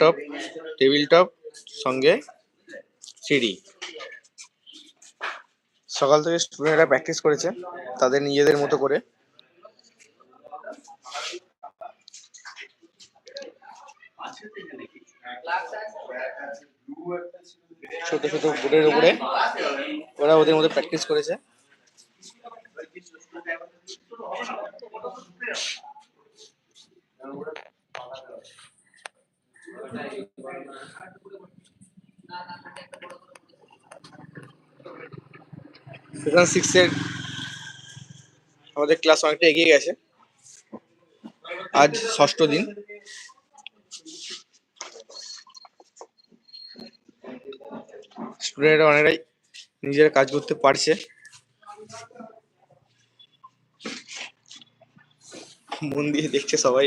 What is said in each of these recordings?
Top table top সঙ্গে সিঁড়ি। সকাল থেকে স্টুডেন্টরা প্র্যাকটিস করেছে তাদের নিজেদের মতো করে। ছোট ছোট বোর্ডের উপরে ওরা ওদের মধ্যে প্র্যাকটিস করেছে। সেশন আমাদের ক্লাস অনেকটা এগিয়ে গেছে। আজ ষষ্ঠ দিন। স্টুডেন্টরা অনেকটাই নিজেরা কাজ করতে পারছে। মন দিয়ে দেখছে সবাই।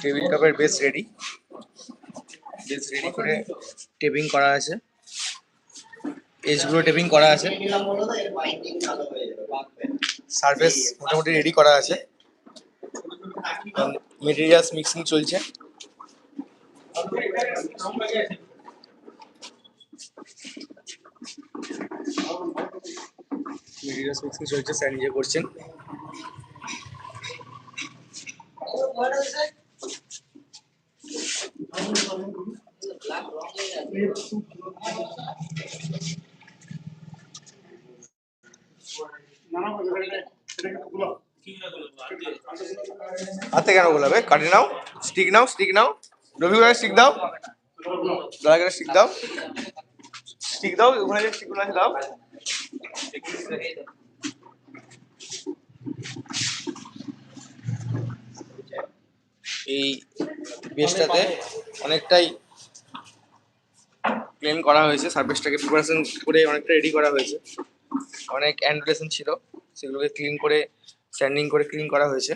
টেবিল টপের বেস রেডি বেস রেডি করে টেবিং করা আছে। এজগুলো টেবিং করা আছে। সারফেস মোটামুটি রেডি করা আছে। মেটেরিয়ালস মিক্সিং চলছে। মেটেরিয়ালস মিক্সিং চলছে স্যার নিজে করছেন। হাতে কেন গোলাবে কাটে নাও স্টিক নাও স্টিক নাও। রবি স্টিক দাও। দয়া করে স্টিক দাও। স্টিক দাও, ওখানে আছে, দাও। এই বেসটাতে অনেকটাই প্লেন করা হয়েছে। সার্ভিসটাকে প্রিপারেশন করে অনেকটা রেডি করা হয়েছে। অনেক অ্যান্ডুলেশন ছিল। সেগুলোকে ক্লিন করে স্যান্ডিং করে ক্লিন করা হয়েছে।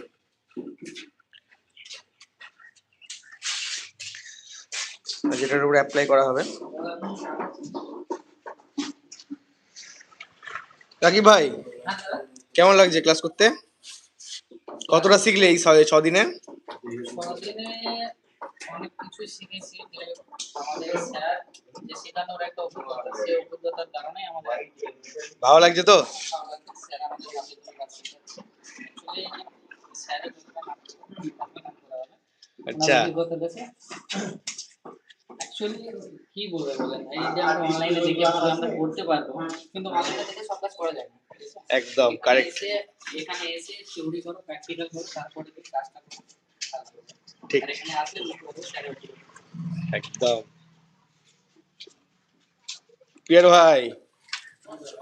যেটার উপরে অ্যাপ্লাই করা হবে। রাকিব ভাই, কেমন লাগছে ক্লাস করতে? কতটা শিখলে এই ছ- ছ দিনে অনেক কিছু শিখেছি যে আমাদের স্যার যে শেখানোর একটা অভিজ্ঞতা সেই অভিজ্ঞতার কারণে আমাদের ভালো লাগছে তো? স্যার আমাদের। আচ্ছা। অ্যাকচুয়ালি কি বলবে বলেন? এই যে আমরা অনলাইনে দেখে আমরা করতে পারব কিন্তু দেখে সব কাজ করা যায় না একদম কারেক্ট এখানে এসে থিওরি করো প্র্যাকটিক্যাল করো তারপরে তুমি কাজটা করো। ঠিক। আর এখানে আসলে স্যারের অভিজ্ঞতা একদম। পিয়ার ভাই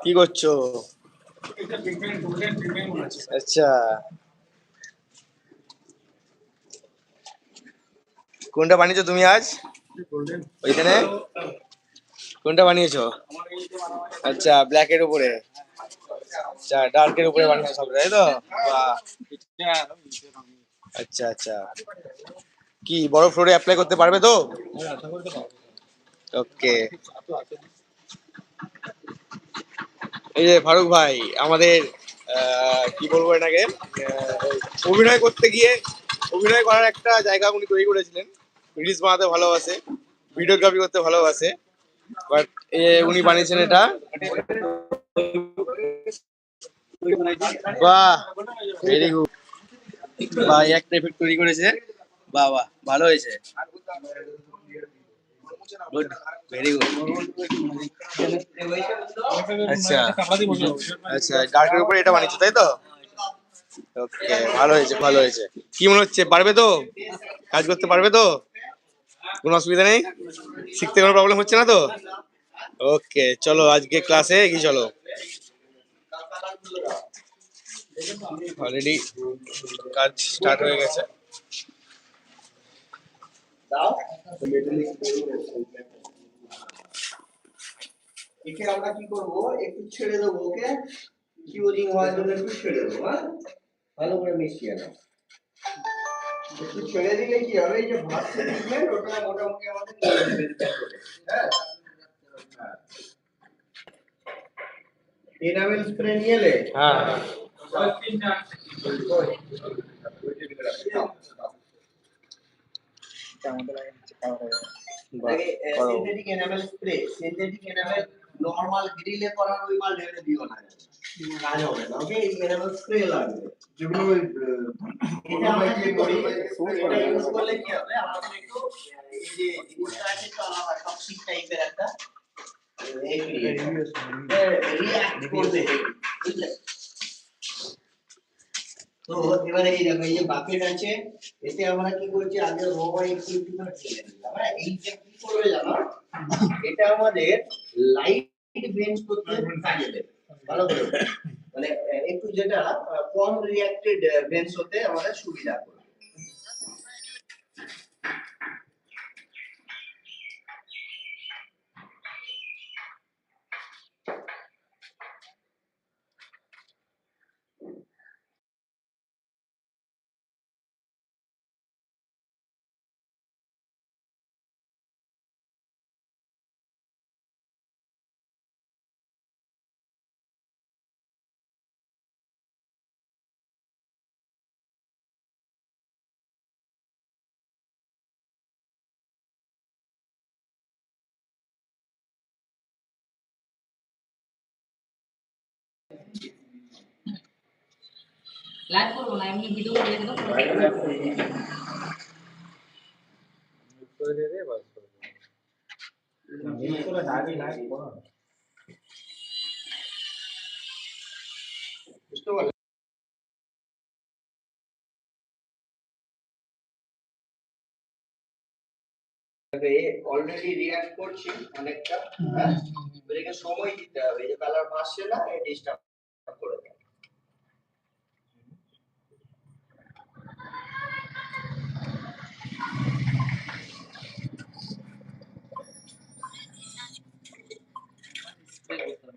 কি করছ? আচ্ছা। কোনটা বানিয়েছো তুমি আজ? ওইখানে? কোনটা বানিয়েছো? আচ্ছা ব্ল্যাক এর উপরে। আচ্ছা ডার্কের উপরে বানিয়েছো সব তাই তো? আচ্ছা আচ্ছা। কি বড় ফ্লোরে অ্যাপ্লাই করতে পারবে তো? ওকে এই যে ফারুক ভাই আমাদের কি বলব এটাকে? অভিনয় করতে গিয়ে অভিনয় করার একটা জায়গা উনি তৈরি করেছিলেন। রিলস বানাতে ভালোবাসে ভিডিওগ্রাফি করতে ভালোবাসে। বাট উনি বানিয়েছেন এটা। বাহ ভেরি গুড বাহ একটা এফেক্ট তৈরি করেছে। বাহ বাহ, ভালো হয়েছে। গুড ভেরি গুড আচ্ছা আচ্ছা ডার্কের উপরে এটা বানিয়েছো, তাই তো? ওকে ভালো হয়েছে ভালো হয়েছে। কি মনে হচ্ছে, পারবে তো? কাজ করতে পারবে তো? কোনো অসুবিধা নেই? শিখতে কোনো প্রবলেম হচ্ছে না তো? ওকে চলো আজকে ক্লাসে এগিয়ে চলো। অলরেডি কাজ স্টার্ট হয়ে গেছে। একে আমরা কি করব? একটু ছেড়ে দেবো ওকে। কিউরিং হওয়ার জন্য একটু ছেড়ে দেবো হ্যাঁ? ভালো করে মিশিয়ে নাও। একটু ছেড়ে দিলে কি হবে? এই যে ভাবছে দেখবেন ওটা মোটামুটি আমাদের হ্যাঁ? এনামেল স্প্রে নিয়ে এলে হ্যাঁ synthetic enamel spray synthetic enamel normal গ্রিলে করার ওই মাল ঢেলে দিও না কাজ হবে না ওকে এই এনামেল স্প্রে লাগবে যেগুলো ওই এটা আমরা কি করি এটা ইউজ করলে কি হবে আমাদের একটু আহ, এই যে জিনিসটা আছে একটু আলাদা টক্সিক টাইপের একটা রিঅ্যাক্ট করবে বুঝলে তো এবারে এই দেখো এই যে বাকেট আছে এতে আমরা কি করছি আগে কি করবে জানো এটা আমাদের লাইট বেঞ্চ করতে কাজে দেবে ভালো করে মানে একটু যেটা কম রিঅ্যাক্টেড বেঞ্চ হতে আমাদের সুবিধা লাইভ করব না এমনি ভিডিও করে দেবো বুঝতে পারলে অলরেডি রিঅ্যাক্ট করছি, অনেকটা। হ্যাঁ। এবারে সময় দিতে হবে, এই যে কালার ভাসছে না, এই ডিস্টার্ব করে দেয় স্প্রে করতে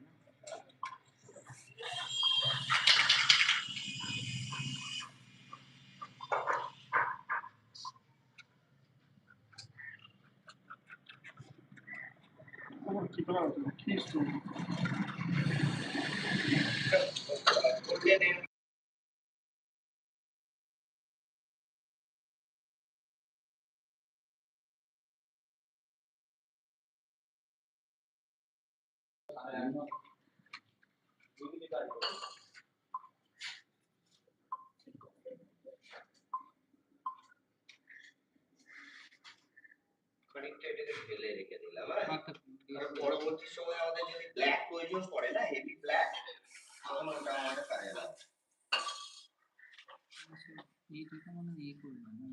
হবে না খানিকটা এটাকে ঢেলে রেখে দিলাম হ্যাঁ কারণ পরবর্তী সময় আমাদের যদি ব্ল্যাক প্রয়োজন পড়ে না হেভি ব্ল্যাক তখন ওটা আমাদের কাজে লাগবে এইটাকে মনে হয় ইয়ে করবে না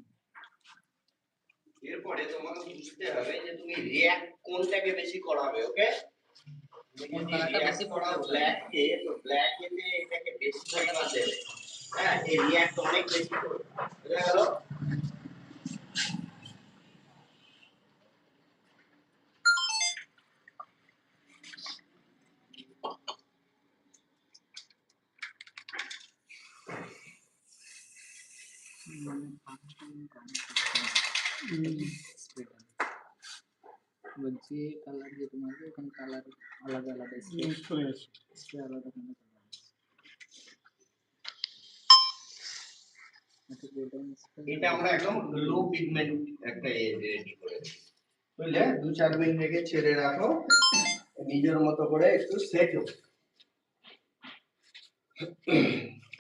এরপরে তোমাকে বুঝতে হবে যে তুমি রিয়্যাক্ট কোনটাকে বেশি করাবে ওকে বেশি করা? ব্ল্যাক কে তো ব্ল্যাক এতে এটাকে বেশি পরিমাণ দেবে। হ্যাঁ এই রিয়্যাক্ট অনেক বেশি করবে। বুঝা গেল মানে স্প্রেটা বলছি কালার যে তোমার ওখানে কালার আলাদা আলাদা স্প্রে স্প্রে আলাদা কোনো এটা গোল্ডেন স্প্রে এটা আমরা একদম লো পিগমেন্ট একটা রেডি করে দিই। বুঝলে? দু চার মিনিট রেখে ছেড়ে রাখো নিজের মতো করে একটু সেট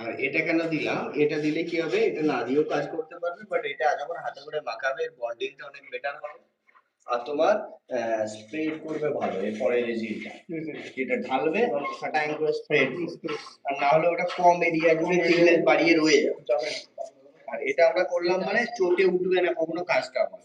আর এটা কেন দিলাম? এটা দিলে কি হবে? এটা না দিয়েও কাজ করতে পারবে বাট এটা যখন হাতে করে মাখাবে এর বন্ডিংটা অনেক বেটার হবে। আর তোমার স্প্রে করবে ভালো এরপরে রেজিনটা যেটা ঢালবে ফাটাইং করে স্প্রে আর না হলে ওটা কম এরিয়া জুড়ে থিকনেস বাড়িয়ে রয়ে যাবে। আর এটা আমরা করলাম মানে চোটে উঠবে না, কখনো কাজটা হবে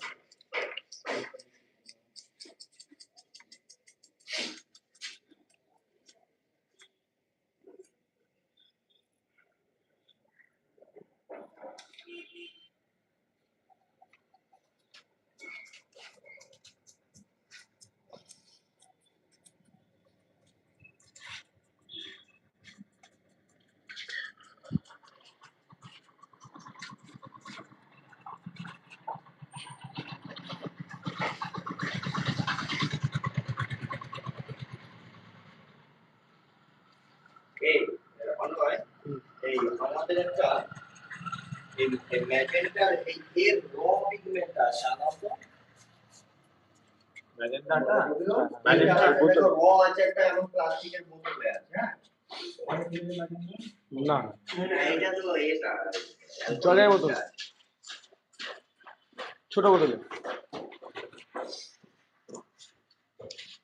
আমাদের এই ম্যাজেন্টার এই এর র পিগমেন্টটা সাধারণত ম্যাজেন্টাটা ম্যাজেন্টার ম্যাজেন্টার বোতল। র আছে একটা এবং প্লাস্টিকের বোতলে আছে হ্যাঁ? না। এটা তো এটা জলের বোতল। ছোট বোতলে।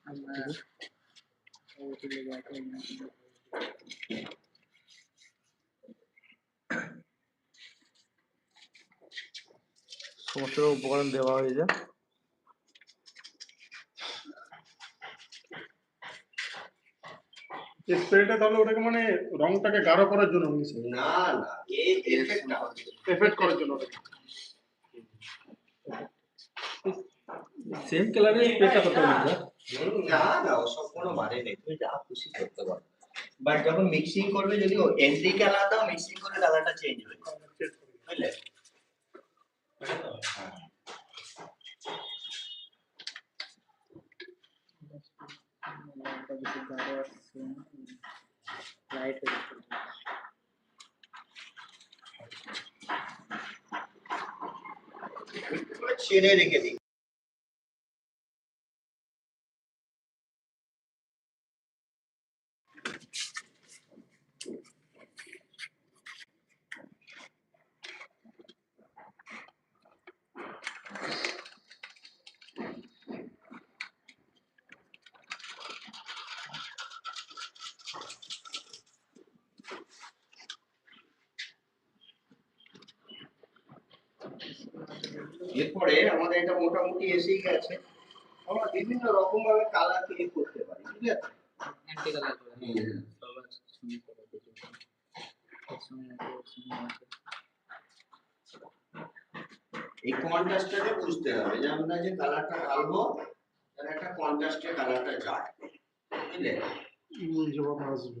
আমরা সমস্ত উপকরণ দেওয়া হয়েছে। স্প্রেটা তাহলে ওটাকে মানে রংটাকে গাঢ় করার জন্য না না এই এফেক্টটা হচ্ছে এফেক্ট করার জন্য ওটাকে। সেম কালারের স্প্রেটা কত বলছে হুম, না না ওসব কোনো মানে নেই। তুমি যা খুশি করতে পারো। বাট যখন মিক্সিং করবে, যদি এন্ট্রি কালার দাও মিক্সিং করে কালারটা চেঞ্জ যাবে বুঝলে? ছেড়ে রেখে দিই এরপরে আমাদের এটা মোটামুটি এসেই গেছে। আমরা বিভিন্ন রকম ভাবে কালার তৈরি করতে পারি বুঝলে আছে। এই কন্ট্রাস্টটাকে বুঝতে হবে যে আমরা যে কালারটা ঢালবো তার একটা কন্ট্রাস্টে কালারটা যায় বুঝলে? জবাব আসবে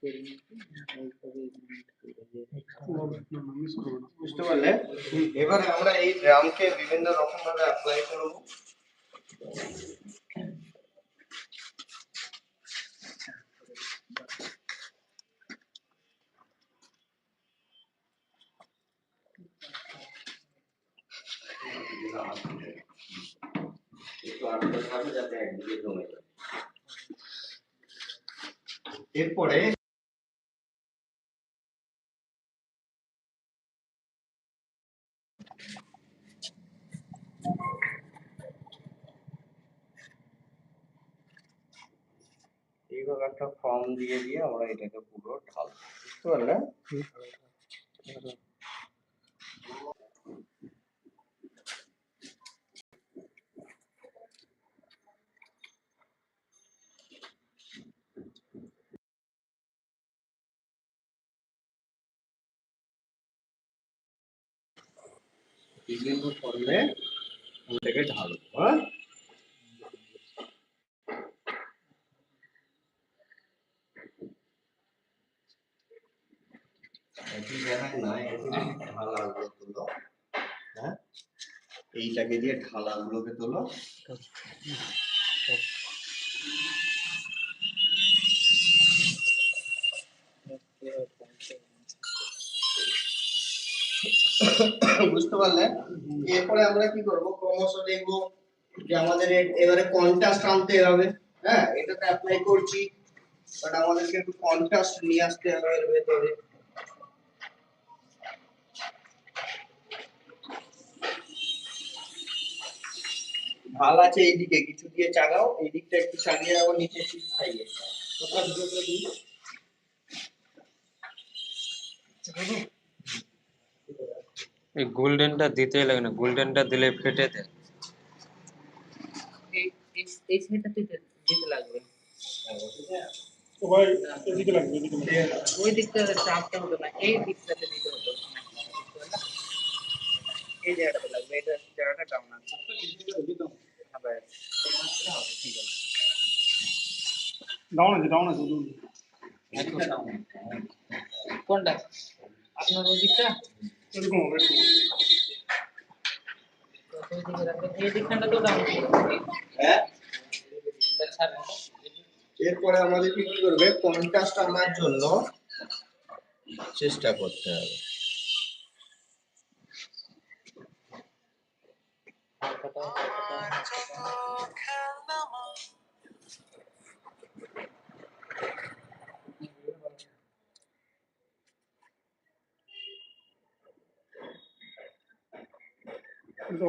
বুঝতে পারলে? এবারে আমরা এই ড্রামকে বিভিন্ন রকম ভাবে অ্যাপ্লাই করব। এরপরে এইভাবে একটা ফর্ম দিয়ে দিয়ে আমরা এটাকে পুরো ঢালবো বুঝতে পারলে? বিভিন্ন ফর্মে ওটাকে ঢালবো হ্যাঁ? এইটাকে দিয়ে ঢালাগুলোকে তোলো। বুঝতে পারলে? এরপরে আমরা কি করব? ক্রমশ দেখব যে আমাদের এবারে কন্ট্রাস্ট আনতে হবে। হ্যাঁ এটাতে অ্যাপ্লাই করছি। বাট আমাদেরকে একটু কন্ট্রাস্ট নিয়ে আসতে হবে এর ভেতরে। ভালো আছে এইদিকে কিছু দিয়ে চাগাও এই দিকটা একটু চাগিয়ে রাখো নিচে শীত খাইয়ে এই গোল্ডেনটা দিতেই লাগে না গোল্ডেনটা দিলে ফেটে দেয় এই এই- এই সাইডটা দিতে দিতে লাগবে। তো ভাই এদিকে লাগবে এদিকে লাগবে। ওই দিকটা চাপটা হতো না এই দিকটাতে দিতে হতো এই জায়গাটাতে লাগবে এটা জায়গাটা ডাউন আছে। ডাউন আছে ডাউন আছে কোনটা? আপনার ওই দিকটা? এরকম হবে হ্যাঁ? এরপরে আমাদেরকে কি করবে? কন্ট্রাস্ট আনার জন্য চেষ্টা করতে হবে।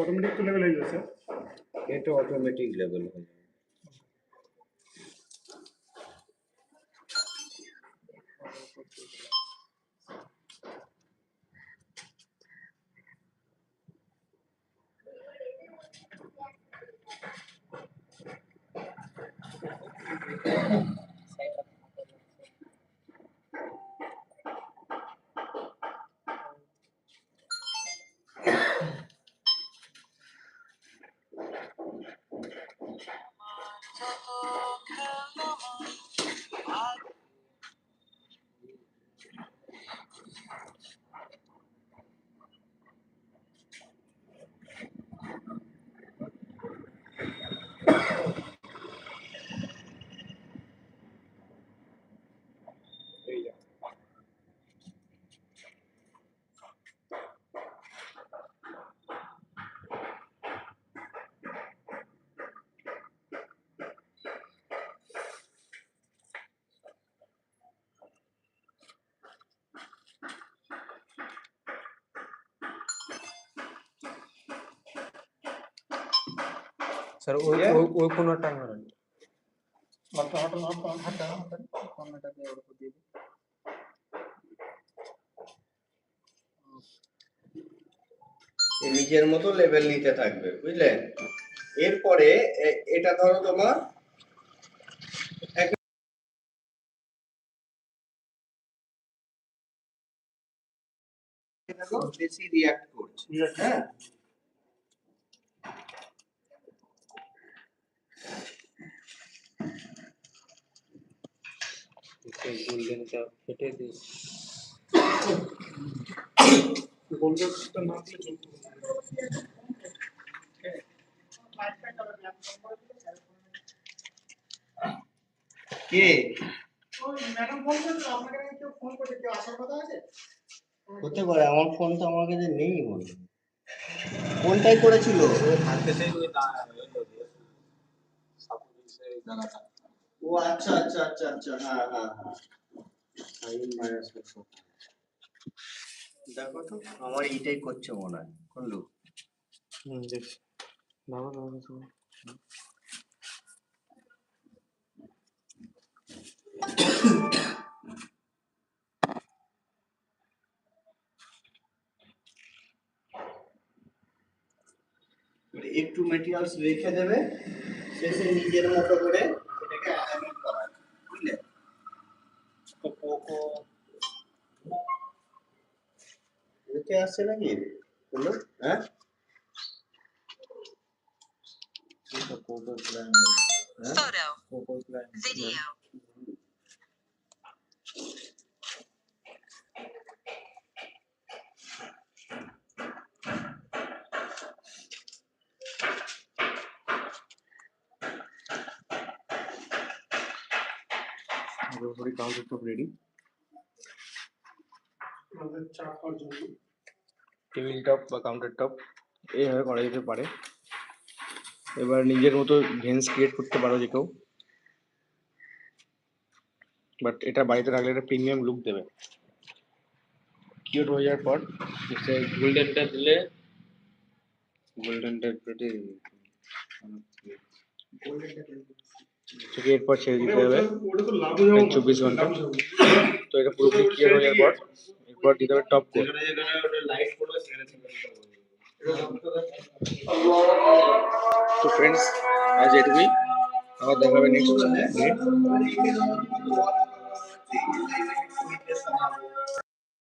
অটোমেটিক তো লেভেল হয়ে যাচ্ছে? এটা অটোমেটিক লেভেল হয়ে যাবে। নিজের মতো লেভেল নিতে থাকবে বুঝলে? এরপরে এটা ধরো তোমার বেশি রিয়াক্ট করছে। হ্যাঁ? গোল্ডেনটা ফেটে দিই গোলগেটটা না দিলে চলবে। কে? হতে পারে আমার ফোন তো আমার কাছে নেই মনে। কোনটাই করেছিল? ও আচ্ছা আচ্ছা আচ্ছা আচ্ছা হ্যাঁ হ্যাঁ হ্যাঁ। সাইন। দেখো তো আমার এইটাই করছে মনে হয় কোন লোক হুম শোনো এবারে একটু মেটেরিয়ালস রেখে দেবে। শেষে নিজের মতো করে এটাকে অ্যালাইনমেন্ট করা বুঝলে? তো পোকো এতে আসছে নাকি? বলল হ্যাঁ? এটা পোকো ব্র্যান্ড হ্যাঁ? Photo. Poco brand Video. Ready আমাদের চা খাওয়ার জন্য টেবিল টপ বা কাউন্টার টপ এইভাবে করা যেতে পারে। এবার নিজের মতো ভেন্স ক্রিয়েট করতে পারো যে কেউ। বাট এটা বাড়িতে রাখলে একটা প্রিমিয়াম লুক দেবে। কিউট হয়ে যাওয়ার পর গোল্ডেনটা দিলে? গোল্ডেনটা পেটে থেকে এরপর ছেড়ে দিতে হবে। হয়ে চব্বিশ ঘণ্টা। তো এটা পুরোপুরি ক্লিয়ার হয়ে যাওয়ার পর এরপর দিতে হবে টপ কোট তো ফ্রেন্ডস আজ এটুকুই। আবার দেখা হবে নেক্সট।